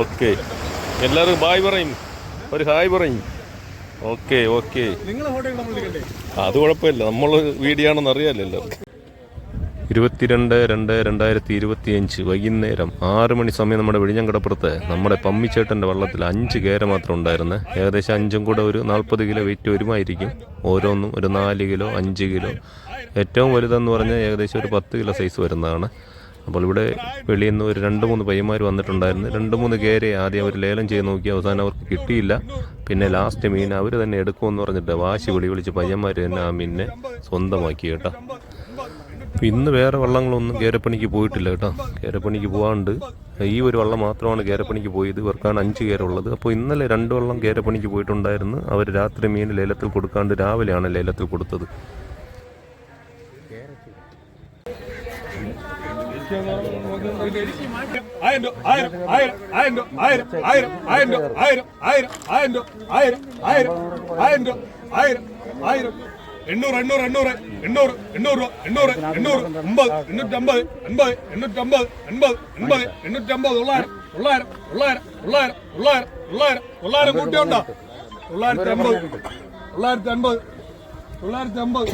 Okay. എല്ലാവരും bye പറയും. ഒരു ഹായ് പറയും. Okay okay. അത് കുഴപ്പമില്ല. നമ്മൾ വീഡിയോ ആണെന്ന് അറിയാമല്ലോ ഇരുപത്തിരണ്ട് രണ്ട് രണ്ടായിരത്തി ഇരുപത്തിയഞ്ച് വൈകുന്നേരം ആറ് മണി സമയം നമ്മുടെ വിഴിഞ്ഞങ്കടപ്പുറത്ത് നമ്മുടെ പമ്മിച്ചേട്ടന്റെ വള്ളത്തിൽ അഞ്ച് കേര മാത്രം ഉണ്ടായിരുന്നു. ഏകദേശം അഞ്ചും കൂടെ ഒരു നാൽപ്പത് കിലോ വെയിറ്റ് വരുമായിരിക്കും. ഓരോന്നും ഒരു നാല് കിലോ അഞ്ച് കിലോ. ഏറ്റവും വലുതെന്ന് പറഞ്ഞാൽ ഏകദേശം ഒരു പത്ത് കിലോ സൈസ് വരുന്നതാണ്. അപ്പോൾ ഇവിടെ വെളിയിൽ നിന്ന് ഒരു രണ്ട് മൂന്ന് പയ്യന്മാർ വന്നിട്ടുണ്ടായിരുന്നു. രണ്ട് മൂന്ന് കേരെ ആദ്യം അവർ ലേലം ചെയ്ത് നോക്കി. അവസാനം അവർക്ക് കിട്ടിയില്ല. പിന്നെ ലാസ്റ്റ് മീൻ അവർ തന്നെ എടുക്കുമെന്ന് പറഞ്ഞിട്ട് വാശി വിളി വിളിച്ച് പയ്യന്മാർ തന്നെ ആ മീനിനെ സ്വന്തമാക്കി കേട്ടോ. ഇന്ന് വേറെ വള്ളങ്ങളൊന്നും കേരപ്പണിക്ക് പോയിട്ടില്ല കേട്ടോ. കേരപ്പണിക്ക് പോകാണ്ട് ഈ ഒരു വള്ളം മാത്രമാണ് കേരപ്പണിക്ക് പോയത്. ഇവർക്കാണ് അഞ്ച് കേരമുള്ളത് അപ്പോൾ ഇന്നലെ രണ്ട് വള്ളം കേരപ്പണിക്ക് പോയിട്ടുണ്ടായിരുന്നു. അവർ രാത്രി മീൻ ലേലത്തിൽ കൊടുക്കാണ്ട് രാവിലെയാണ് ലേലത്തിൽ കൊടുത്തത്. ആയിരം ആയിരം ആയിരം ആയിരം ആയിരം ആയിരം ആയിരം ആയിരം ആയിരം ആയിരം ആയിരം ആയിരം ആയിരം ആയിരം എണ്ണൂറ് എണ്ണൂറ് എണ്ണൂറ് എണ്ണൂറ് എണ്ണൂറ് രൂപ എണ്ണൂറ് എണ്ണൂറ് ഒമ്പത് എണ്ണൂറ്റമ്പത് അൻപത് എണ്ണൂറ്റമ്പത് അൻപത് എൺപത് എണ്ണൂറ്റമ്പത് തൊള്ളായിരം തൊള്ളായിരം തൊള്ളായിരം തൊള്ളായിരം തൊള്ളായിരം തൊള്ളായിരം തൊള്ളായിരം കൂട്ടിയുണ്ടോ തൊള്ളായിരത്തി അമ്പത് തൊള്ളായിരത്തി അമ്പത് തൊള്ളായിരത്തി അമ്പത്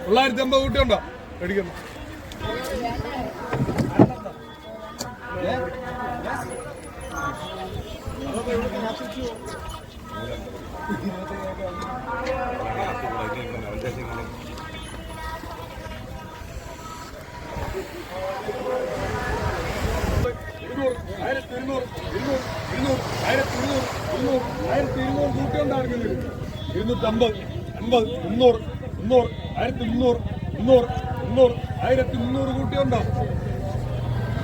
തൊള്ളായിരത്തി അമ്പത് കൂട്ടിയുണ്ടോ മേടിക്കുന്നു ആയിരത്തി ഇരുന്നൂറ് ഇരുന്നൂറ് ഇരുന്നൂറ് ആയിരത്തി ഇരുന്നൂറ് ഇരുന്നൂറ് ആയിരത്തി ഇരുന്നൂറ് കൂട്ടിയുണ്ടായിരുന്നു ഇരുന്നൂറ്റമ്പത് അൻപത് മുന്നൂറ് മുന്നൂറ് ആയിരത്തി മുന്നൂറ് മുന്നൂറ് മുന്നൂറ് ആയിരത്തി മുന്നൂറ് കൂട്ടിയുണ്ടോ മുന്നൂറ് വേറെ കൂട്ടിയുണ്ടോ അഞ്ഞൂറ് അഞ്ഞൂറ് അഞ്ഞൂറ്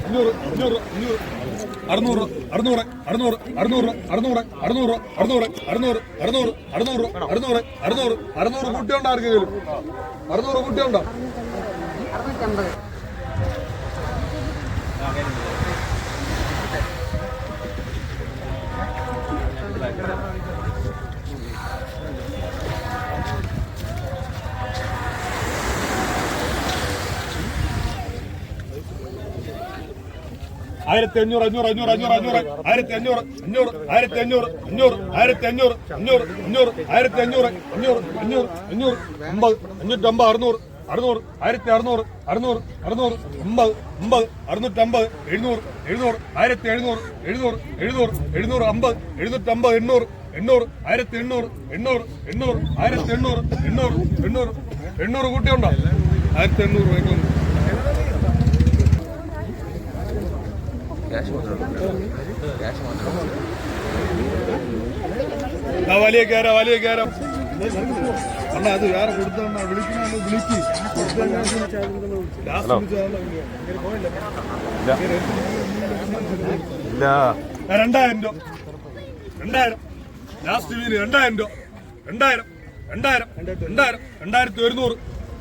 അറുന്നൂറ് അറുന്നൂറ് അറുന്നൂറ് അറുന്നൂറ് അറുന്നൂറ് അറുന്നൂറ് അറുന്നൂറ് അറുന്നൂറ് അറുന്നൂറ് അറുന്നൂറ് അറുന്നൂറ് അറുന്നൂറ് അറുന്നൂറ് കുട്ടിയുണ്ടോ ആർക്കെങ്കിലും അറുന്നൂറ് കുട്ടിയുണ്ടോ അറുന്നൂറ്റമ്പത് ആയിരത്തി അഞ്ഞൂറ് അഞ്ഞൂറ് അഞ്ഞൂറ് അഞ്ഞൂറ്. അഞ്ഞൂറ് ആയിരത്തി അഞ്ഞൂറ് അഞ്ഞൂറ് ആയിരത്തി അഞ്ഞൂറ് അഞ്ഞൂറ് ആയിരത്തി അഞ്ഞൂറ് അഞ്ഞൂറ് അഞ്ഞൂറ് ആയിരത്തി അഞ്ഞൂറ് അഞ്ഞൂറ് അഞ്ഞൂറ് അഞ്ഞൂറ് അമ്പത് അഞ്ഞൂറ്റമ്പത് അറുന്നൂറ് അറുന്നൂറ് ആയിരത്തി അറുന്നൂറ് അറുന്നൂറ് അറുന്നൂറ് അമ്പത് അമ്പത് അറുന്നൂറ്റമ്പത് എഴുന്നൂറ് എഴുന്നൂറ് ആയിരത്തി എഴുന്നൂറ് എഴുന്നൂറ് എഴുന്നൂറ് എഴുന്നൂറ് അമ്പത് എഴുന്നൂറ്റമ്പത് എണ്ണൂറ് എണ്ണൂറ് ആയിരത്തി എണ്ണൂറ് എണ്ണൂറ് എണ്ണൂറ് ആയിരത്തി എണ്ണൂറ് എണ്ണൂറ് എണ്ണൂറ് എണ്ണൂറ് കൂട്ടിയുണ്ടോ ആയിരത്തി എണ്ണൂറ് എണ്ണൂറ് ആ വലിയ കയറാം വലിയ കയറാം അണ്ണ അത് വേറെ കൊടുത്തോണ്ട വിളിക്കണല്ലോ വിളിക്ക്. രണ്ടായിരം രൂപ. രണ്ടായിരം. ലാസ്റ്റ് മീന് രണ്ടായിരം രൂപ. രണ്ടായിരം. രണ്ടായിരം. രണ്ടായിരം. രണ്ടായിരത്തി ഒരുന്നൂറ്.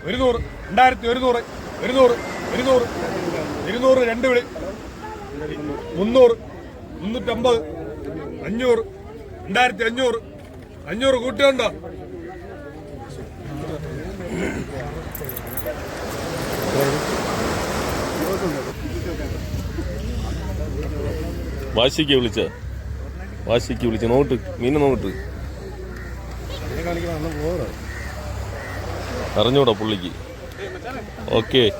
ഒരുന്നൂറ്. രണ്ടായിരത്തി ഒരുന്നൂറ്. ഒരുന്നൂറ്. ഇരുന്നൂറ് ഇരുന്നൂറ്. രണ്ട് വിളി. മുന്നൂറ്. മുന്നൂറ്റമ്പത്. അഞ്ഞൂറ്. രണ്ടായിരത്തി അഞ്ഞൂറ് അഞ്ഞൂറ് കൂട്ടിയുണ്ടോ വാശിക്ക് വിളിച്ച. വാശിക്ക് വിളിച്ച. നോട്ട്. മീൻ നോട്ട്. അറിഞ്ഞൂടാ പുള്ളിക്ക്. ഓക്കെ.